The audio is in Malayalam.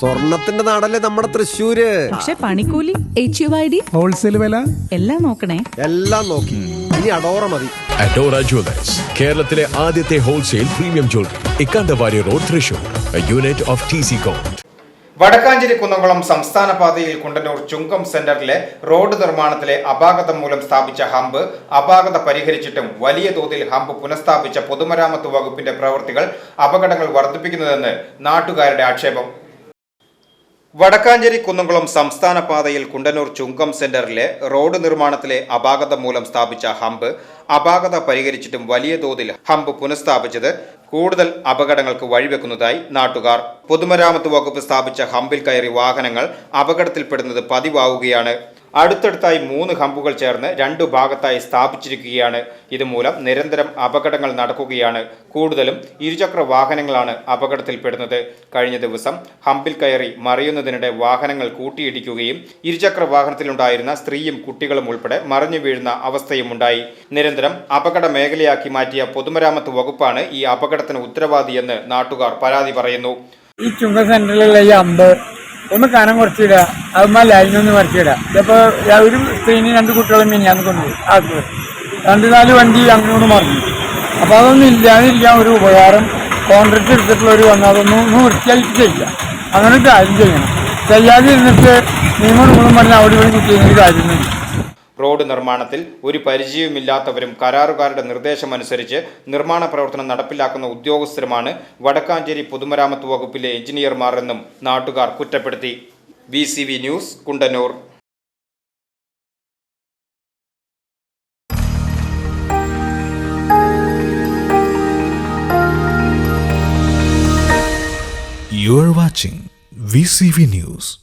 സ്വർണത്തിന്റെ നാടല്ലേ നമ്മുടെ തൃശ്ശൂര്? പക്ഷെ പണിക്കൂലി H U I D wholesale വില? എല്ലാം നോക്കണേ. എല്ലാം നോക്കി. ഇനി അഡോറ മതി. അഡോറ ജ്വല്ലേഴ്സ് കേരളത്തിലെ ആദ്യത്തെ wholesale premium jewellery Ikkandavari road Thrissur. Unit of T C Vadakkanchery Kunnamkulam സംസ്ഥാന പാതയിൽ കുണ്ടന്നൂർ ചുങ്കം സെന്ററിലെ റോഡ് നിർമ്മാണത്തിലെ അപാകതം മൂലം സ്ഥാപിച്ച ഹമ്പ് അപാകത പരിഹരിച്ചിട്ടും വലിയ തോതിൽ ഹമ്പ് പുനഃസ്ഥാപിച്ച പൊതുമരാമത്ത് വകുപ്പിന്റെ പ്രവൃത്തികൾ അപകടങ്ങൾ വർദ്ധിപ്പിക്കുന്നതെന്ന് നാട്ടുകാരുടെ ആക്ഷേപം. വടക്കാഞ്ചേരി കുന്നംകുളം സംസ്ഥാന പാതയിൽ കുണ്ടന്നൂർ ചുങ്കം സെന്ററിലെ റോഡ് നിർമ്മാണത്തിലെ അപാകത മൂലം സ്ഥാപിച്ച ഹമ്പ് അപാകത പരിഹരിച്ചിട്ടും വലിയ തോതിൽ ഹമ്പ് പുനഃസ്ഥാപിച്ചത് കൂടുതൽ അപകടങ്ങൾക്ക് വഴിവെക്കുന്നതായി നാട്ടുകാർ. പൊതുമരാമത്ത് വകുപ്പ് സ്ഥാപിച്ച ഹമ്പിൽ കയറി വാഹനങ്ങൾ അപകടത്തിൽപ്പെടുന്നത് പതിവാവുകയാണ്. അടുത്തടുത്തായി മൂന്ന് ഹമ്പുകൾ ചേർന്ന് രണ്ടു ഭാഗത്തായി സ്ഥാപിച്ചിരിക്കുകയാണ്. ഇതുമൂലം നിരന്തരം അപകടങ്ങൾ നടക്കുകയാണ്. കൂടുതലും ഇരുചക്ര വാഹനങ്ങളാണ് അപകടത്തിൽപ്പെടുന്നത്. കഴിഞ്ഞ ദിവസം ഹമ്പിൽ കയറി മറിയുന്നതിനിടെ വാഹനങ്ങൾ കൂട്ടിയിടിക്കുകയും ഇരുചക്ര വാഹനത്തിലുണ്ടായിരുന്ന സ്ത്രീയും കുട്ടികളും ഉൾപ്പെടെ മറിഞ്ഞു വീഴുന്ന അവസ്ഥയും ഉണ്ടായി. നിരന്തരം അപകട മേഖലയാക്കി മാറ്റിയ പൊതുമരാമത്ത് വകുപ്പാണ് ഈ അപകടത്തിന് ഉത്തരവാദിയെന്ന് നാട്ടുകാർ പരാതി പറയുന്നു. ഈ ചുങ്ക സെന്ററിലുള്ള ഈ അമ്പ് ഒന്ന് കനം കുറച്ചിടുക അതുമ്മ ലൈനൊന്ന് മറിച്ചിടുക ഇതിപ്പോ ഒരു സ്ത്രീന് രണ്ട് കുട്ടികളും മിനിയാന്ന് കൊണ്ടുപോയി. ആക്കുക രണ്ട് നാല് വണ്ടി അങ്ങോട്ട് മറിഞ്ഞു. അപ്പോൾ അതൊന്നും ഇല്ലാതിരിക്കാൻ ഒരു ഉപകാരം. കോൺട്രാക്ട് എടുത്തിട്ടുള്ളവർ വന്നാൽ അതൊന്നും ഒന്ന് വൃത്തിയായിട്ട് ചെയ്യില്ല. അങ്ങനെ കാര്യം ചെയ്യണം. ചെയ്യാതെ ഇരുന്നിട്ട് നിങ്ങളും പറഞ്ഞാൽ അവിടെ ഇവിടെ കുട്ടിയെങ്കിൽ കാര്യമൊന്നുമില്ല. റോഡ് നിർമ്മാണത്തിൽ ഒരു പരിചയവുമില്ലാത്തവരും കരാറുകാരുടെ നിർദ്ദേശമനുസരിച്ച് നിർമ്മാണ പ്രവർത്തനം നടപ്പിലാക്കുന്ന ഉദ്യോഗസ്ഥരുമാണ് വടക്കാഞ്ചേരി പൊതുമരാമത്ത് വകുപ്പിലെ എഞ്ചിനീയർമാർ എന്നും നാട്ടുകാർ കുറ്റപ്പെടുത്തി V news Kundannoor You are watching VCV News.